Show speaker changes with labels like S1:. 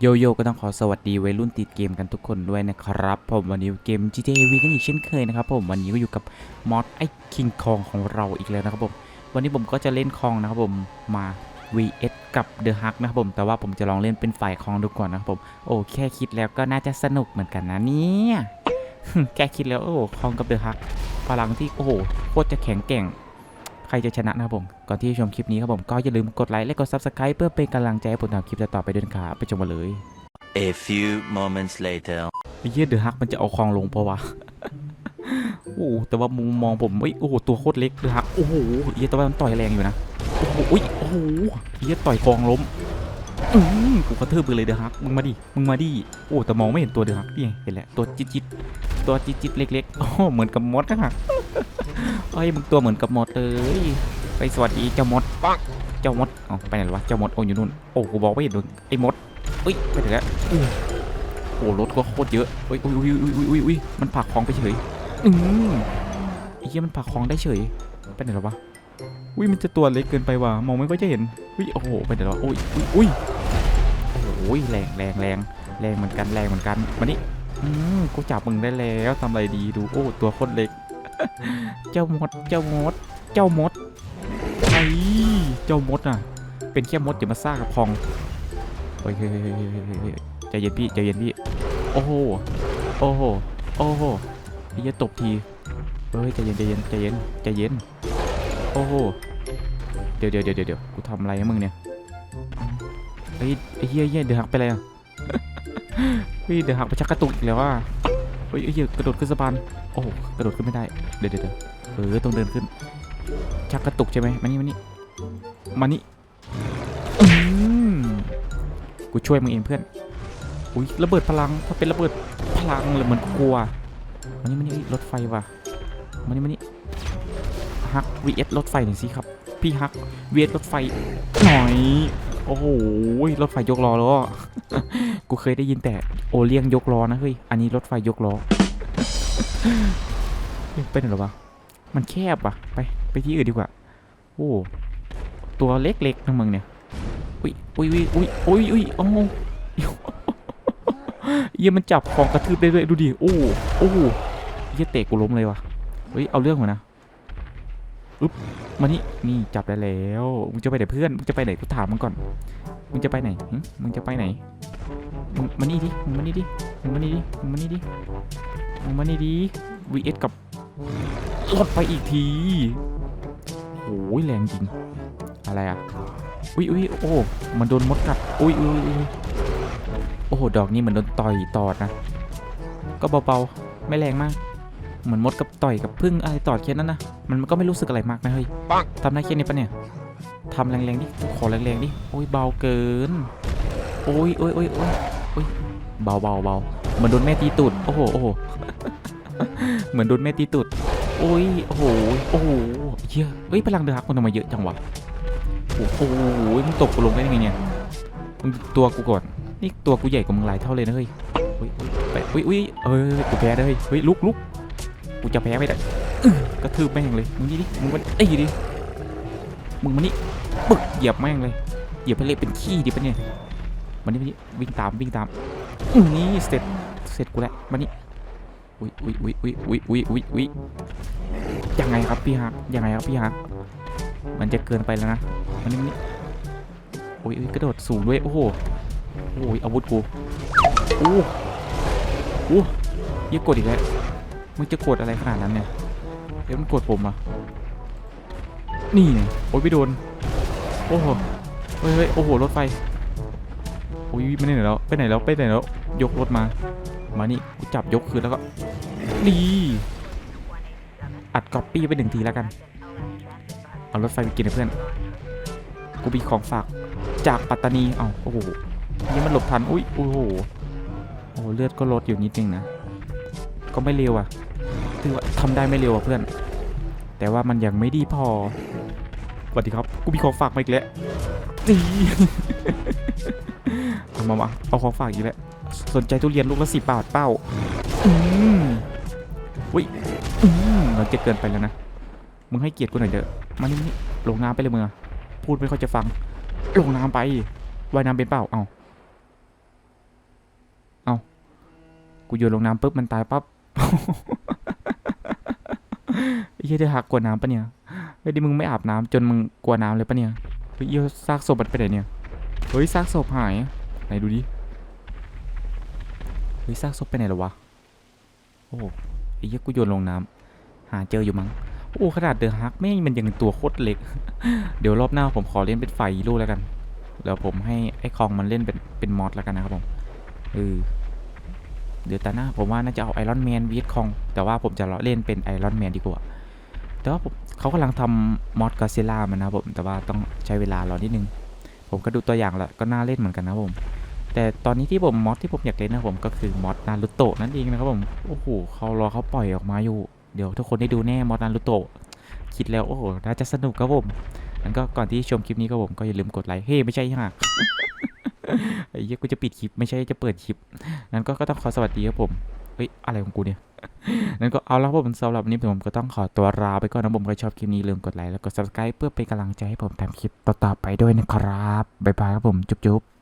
S1: โยโย่ก็ต้องขอสวัสดีวัยรุ่นติดเกมกันทุกคนด้วยนะครับผมวันนี้เกม GTA V กันอีกเช่นเคยนะครับผมวันนี้ก็อยู่กับมอดไอ้คิงคองของเราอีกแล้วนะครับผมวันนี้ผมก็จะเล่นคองนะครับผมมา VS กับเดอะฮักนะครับผมแต่ว่าผมจะลองเล่นเป็นฝ่ายคองดูก่อนนะครับผมโอ้แค่คิดแล้วก็น่าจะสนุกเหมือนกันนะเนี่ยแค่คิดแล้วโอ้คองกับเดอะฮักพลังที่โอ้โหโคตรจะแข็งแกร่ง ใครจะชนะนะครับผม ก่อนที่จะชมคลิปนี้ครับผม ก็อย่าลืมกดไลค์และกด Subscribe เพื่อเป็นกำลังใจให้ผมทำคลิปต่อๆไปด้วยนะครับไปชมกันเลย
S2: A few moments later.
S1: ไอ้เหี้ยเดอะฮักมันจะเอาคลองลงเพราะวะโอ้โหแต่ว่ามุมมองผมเอ้ยโอ้โหตัวโคตรเล็กเดอะฮักโอ้โหเหี้ยแต่ว่ามันต่อยแรงอยู่นะโอ้โหอุ้ยโอ้โหเหี้ยต่อยคลองล้มอืมกูกระทืบไปเลยเดอะฮักมึงมาดิมึงมาดิโอ้แต่มองไม่เห็นตัวเดอะฮักนี่ไงเห็นแล้วตัวจิ๊ดจิ๊ดตัวจิ๊ดจิ๊ดเล็กๆโอ้โหเหมือนกับมดนะฮะ เอ้ยมึงตัวเหมือนกับมดเลยไปสวัสดีเจ้ามดปังเจ้ามดอ๋อไปไหนวะเจ้ามดโอ้อยู่นู่นโอ้กูบอกไม่เห็นโดนไอ้มดเอ้ยไปไหนแล้วโอ้รถก็โคตรเยอะอุ้ยอุ้ยอุ้ยอุ้ยอุ้ยอุ้ยมันผลักของไปเฉยอืมไอ้เหี้ยมันผลักของได้เฉยไปไหนแล้ววะอุ้ยมันจะตัวเล็กเกินไปว่ะมองไม่ค่อยจะเห็นอุ้ยโอ้โหไปไหนแล้ววะอุ้ยอุ้ยอุ้ยโอ้โหแรงแรงแรงแรงเหมือนกันแรงเหมือนกันมานี่อืมกูจับมึงได้แล้วทำอะไรดีดูโอ้ตัวโคตรเล็ก เจ้ามด เจ้ามด เจ้ามดไอ้เจ้ามดอะ เป็นแค่มดอย่ามาซ่ากับพองเฮ้ยเฮ้ยเฮ้ยเฮ้ยเฮ้ยเฮ้ยเฮ้ยใจเย็นพี่ใจเย็นพี่ โอ้โห โอ้โห โอ้โหพี่จะตบทีเฮ้ยใจเย็นใจเย็นใจเย็นใจเย็น โอ้โห เดี๋ยวเดี๋ยวเดี๋ยวเดี๋ยวกูทำอะไรมึงเนี่ยเฮ้ยไอ้เหี้ยเหี้ยเดือดหักไปเลยอะเฮ้ยเดือดหักไปชักกระตุกอีกแล้วว่า เฮ้ยไอ้เหี้ยกระโดดขึ้นสะพานโอ้โหกระโดดขึ้นไม่ได้เดี๋ยวเดี๋ยวเดี๋ยวเออต้องเดินขึ้นชักกระตุกใช่ไหมมานี่มานี่มานี่อืมกูช่วยมึงเองเพื่อนอุ้ยระเบิดพลังถ้าเป็นระเบิดพลังเลยเหมือนกลัวมันนี่มันนี่รถไฟว่ะมันนี่มันนี่ฮัก vs รถไฟหน่อยสิครับพี่ฮัก vs รถไฟหน่อย โอ้โหรถไฟยกล้อแล้วกูเคยได้ยินแต่โอเลี้ยงยกล้อนะเฮ้ย อันนี้รถไฟยกล้อ เปไหนหรอวะ มันแคบว่ะ ไป ไปที่อื่นดีกว่า โอ้ ตัวเล็กๆทั้งมึงเนี่ยอุ้ยอุ้ยอุ้ยอุ้ยอุ้ยอุ้ยโอ้เยี่ยมันจับของกระทืบได้ด้วยดูดิ โอ้ โอ้เยี่ยเตะกูล้มเลยวะเฮ้ย เอาเรื่องมานะ อึ๊บมานี่นี่จับได้แล้วมึงจะไปไหนเพื่อนมึงจะไปไหนกูถามมึงก่อนมึงจะไปไหนมึงจะไปไหนมึงมานี่ดิมึงมานี่ดิมึงมานี่ดิมึงมานี่ดิมึงมานี่ดิ vs กับรถไปอีกทีโอ้ยแรงจริง อะไรอะอุ้ยอุ้ยโอ้ มันโดนมดกัด อุ้ยอุ้ยอุ้ยโอ้โห ดอกนี้เหมือนโดนต่อยตอดนะ ก็เบาๆ ไม่แรงมาก เหมือนมดกับต่อยกับพึ่งอะไรตอดแค่นั้นนะมันก็ไม่รู้สึกอะไรมากนะเฮ้ยทำได้แค่นี้ปะเนี่ยทำแรงๆดิขอแรงๆดิโอ้ยเบาเกินโอ้ยโอ้ยโอ้ยโอ้ยโอ้ยเบาเบาเบาเหมือนโดนแม่ตีตูดโอ้โหโอ้โหเหมือนโดนแม่ตีตูดโอ้ยโอ้โหโอ้โหเหี้ยเฮ้ยพลังเดือดมันทำไมเยอะจังวะโอ้โหมึงตกกูลงได้ยังไงเนี่ยมึงตัวกูก่อนนี่ตัวกูใหญ่กว่ามึงหลายเท่าเลยนะเฮ้ยเฮ้ยเฮ้ยไปอุ้ยอุ้ยเอ้ยกูแพ้ได้เฮ้ยเฮ้ยลุกลุก กูจะแพ้ไม่ได้กระทืบแม่งเลยมึงนี่ดิมึงมันไอ้ยดิมึงมานี่ปึกเหยียบแม่งเลยเหยียบให้เละเป็นขี้ดิปะเนี่ยมานี่มานี่วิ่งตามวิ่งตามนี่เสร็จเสร็จกูแล้วมานี่อุ้ยอุ้ยอุ้ยอุ้ยอุ้ยอุ้ยอุ้ยอุ้ยยังไงครับพี่ฮักยังไงครับพี่ฮักมันจะเกินไปแล้วนะมานี่มานี่โอ้ยอุ้ยกระโดดสูงด้วยโอ้โหโอ้ยอาวุธกูโอ้โอ้ยังกดอีกแล้ว มึงจะกดอะไรขนาดนั้นเนี่ยเดี๋ยวมันกดผมอะ นี่ไงโอ้ยไปโดน โอ้โหเฮ้ยเฮ้ยโอ้โห รถไฟ โอ้ยไปไหนแล้ว ไปไหนแล้ว ไปไหนแล้ว ยกรถมา มานี่กูจับยกคืนแล้วก็ นี่ อัดก๊อปปี้ไปหนึ่งทีแล้วกัน เอารถไฟไปกินนะเพื่อน กูมีของฝาก จากปัตตานี เอ้า โอ้โหนี่มันหลบทัน อุ้ย โอ้โห โอ้เลือดก็ลดอยู่นิดนึงนะ ก็ไม่เร็วอะือว่าทำได้ไม่เร็วอะเพื่อน แต่ว่ามันยังไม่ดีพอสวัสดีครับ กูมีของฝากมาอีกแล้วจีเอามามาเอาของฝากอีกแล้ว สนใจทุเรียนลูกละสิบบาทเป้า อืมอุ้ยอืมมันจะเกินไปแล้วนะ มึงให้เกียรติกูหน่อยเถอะมานี่นี่ลงน้ำไปเลยมึงอพูดไม่ค่อยจะฟัง ลงน้ำไปว่ายน้ำเป็นเปล่า เอากูโยนลงน้ำปุ๊บมันตายปั๊บ ไอ้เหี้ยได้หักกลัวน้ำปะเนี่ยเฮ้ยดิมึงไม่อาบน้ำจนมึงกลัวน้ำเลยปะเนี่ยเฮ้ยเหี้ยซากศพมันไปไหนเนี่ยเฮ้ยซากศพหายไหนดูดิเฮ้ยซากศพไปไหนแล้ววะโอ้ไอ้เหี้ยกูโยนลงน้ำหาเจออยู่มั้งโอ้ขนาดเดอะฮักแม่งมันยังตัวโคตรเล็ก เดี๋ยวรอบหน้าผมขอเล่นเป็นไฟลูกแล้วกัน แล้วผมให้ไอ้คองมันเล่นเป็นเป็นมอดแล้วกันนะครับผมเออ เดี๋ยวตาหน้าผมว่าน่าจะเอาไอรอนแมนวีดคอง แต่ว่าผมจะเล่นเป็นไอรอนแมนดีกว่า แต่ว่าผมเขากำลังทำมอดกอซิล่ามันนะผม แต่ว่าต้องใช้เวลารอนิดนึง ผมก็ดูตัวอย่างแล้วก็น่าเล่นเหมือนกันนะผม แต่ตอนนี้ที่ผมมอดที่ผมอยากเล่นนะผมก็คือมอดนารุโตะนั่นเองนะครับผม โอ้โหเขารอเขาปล่อยออกมาอยู่ เดี๋ยวทุกคนได้ดูแน่มอดนารุโตะ คิดแล้วโอ้โหน่าจะสนุกครับผมงั้นก็ก่อนที่ชมคลิปนี้ครับผมก็อย่าลืมกดไลค์ เฮ้ไม่ใช่ห่า ไอ้เหี้ยกูจะปิดคลิปไม่ใช่จะเปิดคลิปนั้นก็ก็ต้องขอสวัสดีครับผมเฮ้ยอะไรของกูเนี่ยนั้นก็เอาละครับผมสำหรับวันนี้ผมก็ต้องขอตัวลาไปก่อนนะผมใครชอบคลิปนี้ลืมกดไลค์แล้วกด subscribe เพื่อเป็นกำลังใจให้ผมทำคลิปต่อๆไปด้วยนะครับบ๊ายบายครับผมจุ๊บๆ